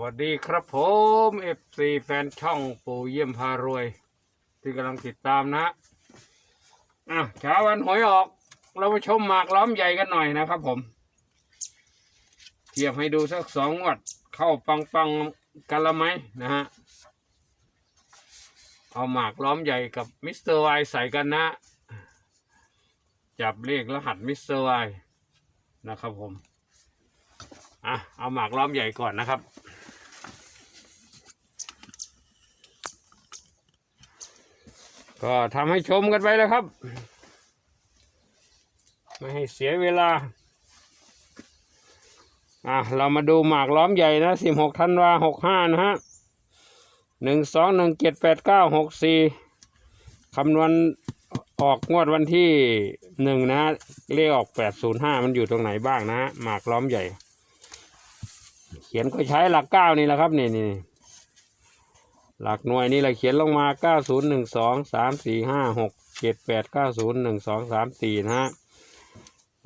วัสดีครับผมเอฟซีแฟนช่องปู่เยี่ยมพารวย ที่กำลังติดตามนะอะเช้าวันหวยออก เรามาชมหมากล้อมใหญ่กันหน่อยนะครับผม เทียบให้ดูสักสองงวดเข้าปังปังกันละไหมนะฮะเอาหมากล้อมใหญ่กับมิสเตอร์ไวใส่กันนะ จับเลขรหัสมิสเตอร์ไวนะครับผมอะเอาหมากล้อมใหญ่ก่อนนะครับ ก็ทำให้ชมกันไปแล้วครับ ไม่ให้เสียเวลา อะ เรามาดูหมากล้อมใหญ่นะสิบหกธันวาหกห้านะฮะหนึ่งสองหนึ่งเจ็ดแปดเก้าหกสี่คำนวณออกงวดวันที่หนึ่งนะ เลขออกแปดศูนย์ห้ามันอยู่ตรงไหนบ้างนะฮะหมากล้อมใหญ่ เขียนก็ใช้หลักเก้านี่แหละครับ นี่นี่ หลักหน่วยนี่แหละเขียนลงมาเก้าศูนย์หนึ่งสองสามสี่ห้าหกเจ็ดแปดเก้าศูนย์หนึ่งสองสามสี่นะฮะ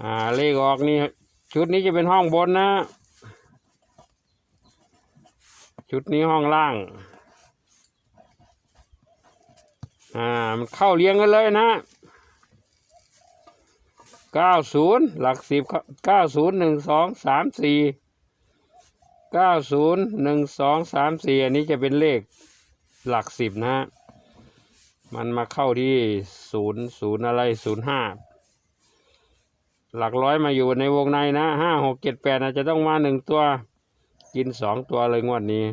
อ่า เลขออกนี่ ชุดนี้จะเป็นห้องบนนะ ชุดนี้ห้องล่าง อ่า มันเข้าเรียงกันเลยนะเก้าศูนย์หลักสิบเก้าศูนย์หนึ่งสองสามสี่เก้าศูนย์หนึ่งสองสามสี่อันนี้จะเป็นเลข หลักสิบนะฮะ มันมาเข้าที่ศูนย์ศูนย์อะไรศูนย์ห้าหลักร้อยมาอยู่ในวงในนะห้าหกเจ็ดแปดอาจจะต้องมาหนึ่งตัว กินสองตัวเลยงวดนี้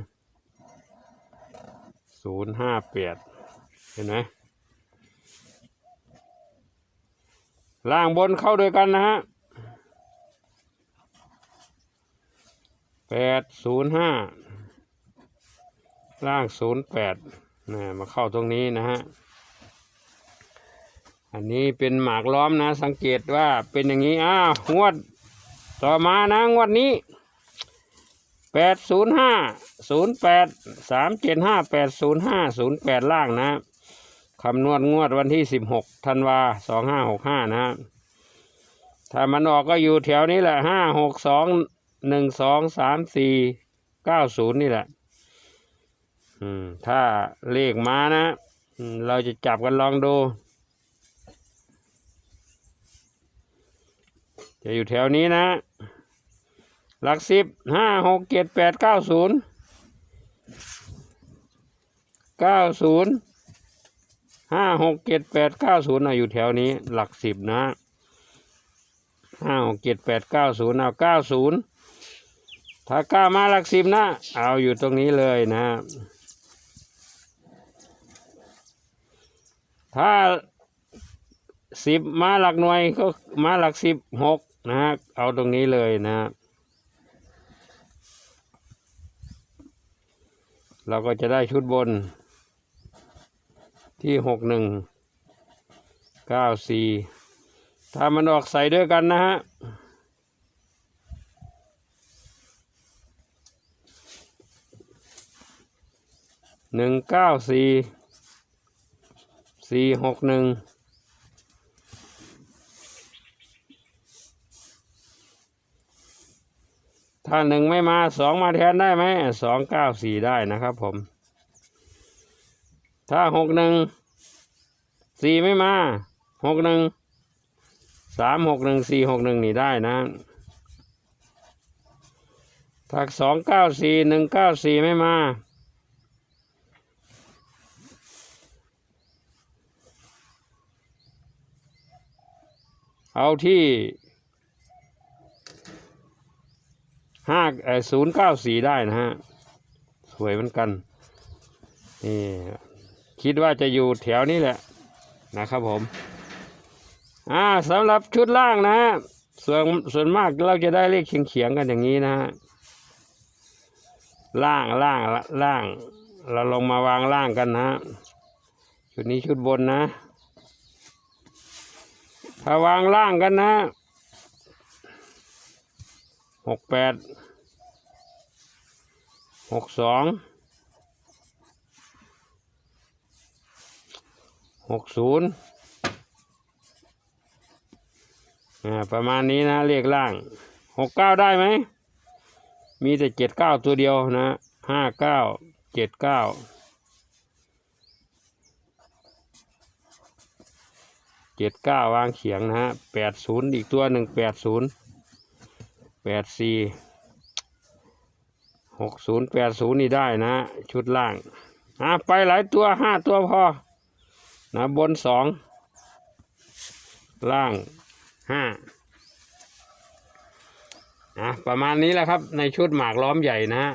ศูนย์ห้าแปดเห็นไหมล่างบนเข้าด้วยกันนะฮะแปดศูนย์ห้า ล่างศูนย์แปดนะมาเข้าตรงนี้นะฮะ อันนี้เป็นหมากล้อมนะ สังเกตว่าเป็นอย่างนี้อ้าวงวดต่อมานะงวดนี้แปดศูนย์ห้าศูนย์แปดสามเจ็ดห้าแปดศูนย์ห้าศูนย์แปดล่างนะคำนวณงวดวันที่สิบหกธันวาสองห้าหกห้านะถ้ามันออกก็อยู่แถวนี้แหละห้าหกสองหนึ่งสองสามสี่เก้าศูนย์นี่แหละ อืม ถ้าเลขมานะเราจะจับกันลองดู จะอยู่แถวนี้นะ หลักสิบห้าหกเจ็ดแปดเก้าศูนย์เก้าศูนย์ห้าหกเจ็ดแปดเก้าศูนย์อยู่แถวนี้ หลักสิบนะห้าหกเจ็ดแปดเก้าศูนย์เอาเก้าศูนย์ถ้าเก้ามาหลักสิบนะ เอาอยู่ตรงนี้เลยนะ ถ้าสิบมาหลักหน่วยก็มาหลักสิบหกนะฮะเอาตรงนี้เลยนะเราก็จะได้ชุดบนที่หกหนึ่งเก้าสี่ถ้ามันออกใส่ด้วยกันนะฮะหนึ่งเก้าสี่ สี่หกหนึ่งถ้าหนึ่งไม่มาสองมาแทนได้ไหมสองเก้าสี่ได้นะครับผม ถ้าหกหนึ่งสี่ไม่มาหกหนึ่งสามหกหนึ่งสี่หกหนึ่งนี่ได้นะถ้าสองเก้าสี่หนึ่งเก้าสี่ไม่มา เอาที่ห้าศูนย์เก้าสี่ได้นะฮะ สวยเหมือนกัน นี่ คิดว่าจะอยู่แถวนี้แหละ นะครับผม อ่าสำหรับชุดล่างนะฮะ ส่วนส่วนมากเราจะได้เลขเฉียงๆกันอย่างนี้นะฮะ ล่างล่างล่าง เราลงมาวางล่างกันนะฮะ ชุดนี้ชุดบนนะ ถ้าวางล่างกันนะหกแปดหกสองหกศูนย์อ่าประมาณนี้นะเลขล่างหกเก้าได้ไหม มีแต่เจ็ดเก้าตัวเดียวนะห้าเก้าเจ็ดเก้า เจ็ดเก้าวางเขียงนะฮะแปดศูนย์อีกตัวหนึ่งแปดศูนย์แปดสี่หกศูนย์แปดศูนย์นี่ได้นะ ชุดล่างอะไปหลายตัวห้าตัวพอ นะบนสองล่างห้านะประมาณนี้แหละครับในชุดหมากล้อมใหญ่นะฮะ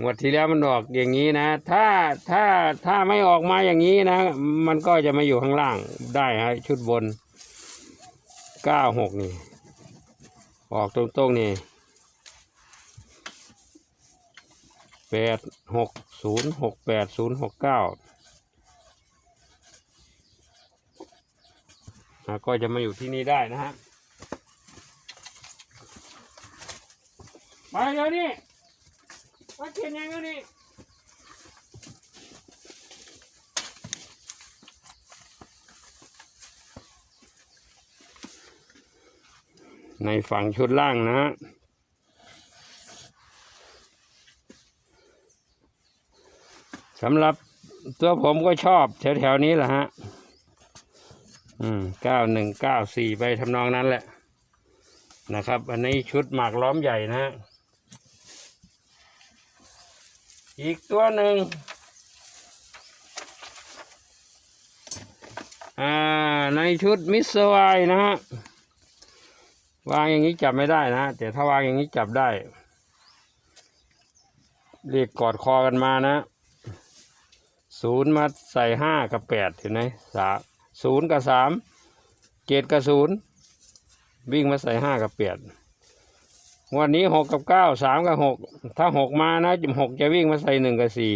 งวดที่แล้วมันออกอย่างนี้นะ ถ้าถ้าถ้าไม่ออกมาอย่างนี้นะ มันก็จะมาอยู่ข้างล่างได้ฮะชุดบนเก้าหกนี่ ออกตรงๆนี่แปดหกศูนย์หกแปดศูนย์หกเก้าก็จะมาอยู่ที่นี่ได้นะฮะ ไปเดี๋ยวนี้ ว่าเขียนยังไงนี่ในฝั่งชุดล่างนะฮะสำหรับตัวผมก็ชอบแถวๆนี้แหละฮะ อืมเก้าหนึ่งเก้าสี่ไปทำนองนั้นแหละนะครับ อันนี้ชุดหมากล้อมใหญ่นะฮะ อีกตัวหนึ่งอ่าในชุดมิสวายนะฮะวางอย่างนี้จับไม่ได้นะแต่ถ้าวางอย่างนี้จับได้เรียกกอดคอกันมานะศูนย์มาใส่ห้ากับแปดเห็นไหมสามศูนย์กับสามเจ็ดกับศูนย์วิ่งมาใส่ห้ากับแปด วันนี้หกกับเก้าสามกับหกถ้าหกมานะหกจะวิ่งมาใส่หนึ่งกับสี่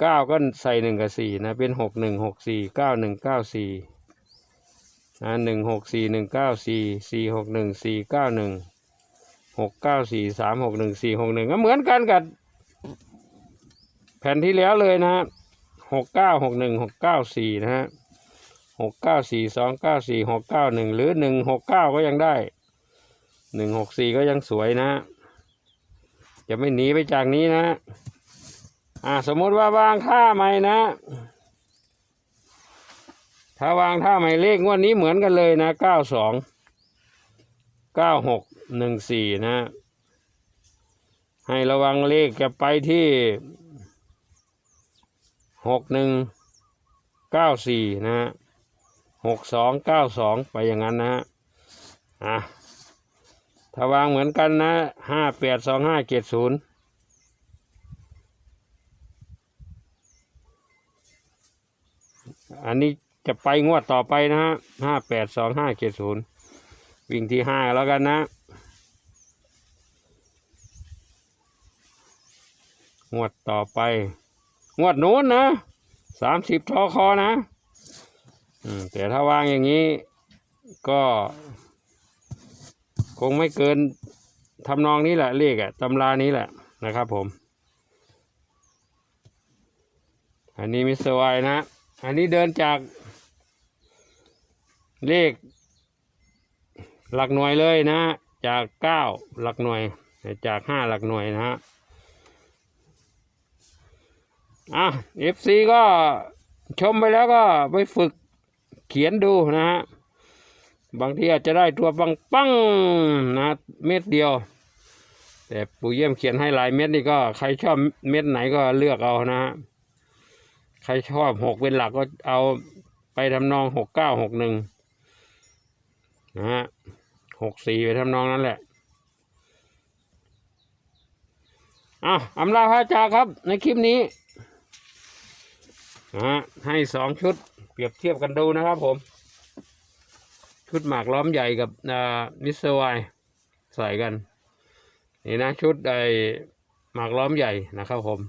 เก้าก็ใส่หนึ่งกับสี่นะ เป็นหกหนึ่งหกสี่เก้าหนึ่งเก้าสี่นะหนึ่งหกสี่หนึ่งเก้าสี่สี่หกหนึ่งสี่เก้าหนึ่งหกเก้าสี่สามหกหนึ่งสี่หกหนึ่งก็เหมือนกันกับแผ่นที่แล้วเลยนะฮะหกเก้าหกหนึ่งหกเก้าสี่นะฮะหกเก้าสี่สองเก้าสี่หกเก้าหนึ่งหรือหนึ่งหกเก้าก็ยังได้ หนึ่งหกสี่ก็ยังสวยนะจะไม่หนีไปจากนี้นะ อ่าสมมติว่าวางท่าใหม่นะ ถ้าวางท่าใหม่เลขงวดนี้เหมือนกันเลยนะเก้าสองเก้าหกหนึ่งสี่นะ ให้ระวังเลขจะไปที่หกหนึ่งเก้าสี่นะฮะหกสองเก้าสองไปอย่างนั้นนะฮะอะ ถ้าวางเหมือนกันนะห้าแปดสองห้าเจ็ดศูนย์อันนี้จะไปงวดต่อไปนะฮะห้าแปดสองห้าเจ็ดศูนย์วิ่งที่ห้าแล้วกันนะ งวดต่อไป งวดโน้นนะสามสิบทอคอนะอืมแต่ถ้าวางอย่างนี้ก็ คงไม่เกินทำนองนี้แหละเลขอะตำรานี้แหละนะครับผม อันนี้มิสเตอร์ไวนะ อันนี้เดินจากเลข หลักหน่วยเลยนะ จากเก้าหลักหน่วย จากห้าหลักหน่วยนะฮะอะเอฟซีก็ชมไปแล้วก็ไปฝึกเขียนดูนะฮะ บางทีอาจจะได้ตัวปังปังๆนะเม็ดเดียว แต่ปู่เยี่ยมเขียนให้หลายเม็ดนี่ก็ใครชอบเม็ดไหนก็เลือกเอานะฮะใครชอบหกเป็นหลักก็เอาไปทำนองหกเก้าหกหนึ่งนะฮะหกสี่ไปทำนองนั้นแหละอะอำลาพระจาครับ ในคลิปนี้นะฮะให้สองชุดเปรียบเทียบกันดูนะครับผม ชุดหมากล้อมใหญ่กับมิสเตอร์ไวใส่กัน นี่นะชุดไอหมากล้อมใหญ่นะครับผม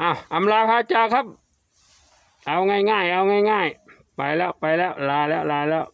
อะอำลาพาจาครับ เอาง่ายๆ เอาง่ายๆ ไปแล้วไปแล้วลาแล้วลาแล้ว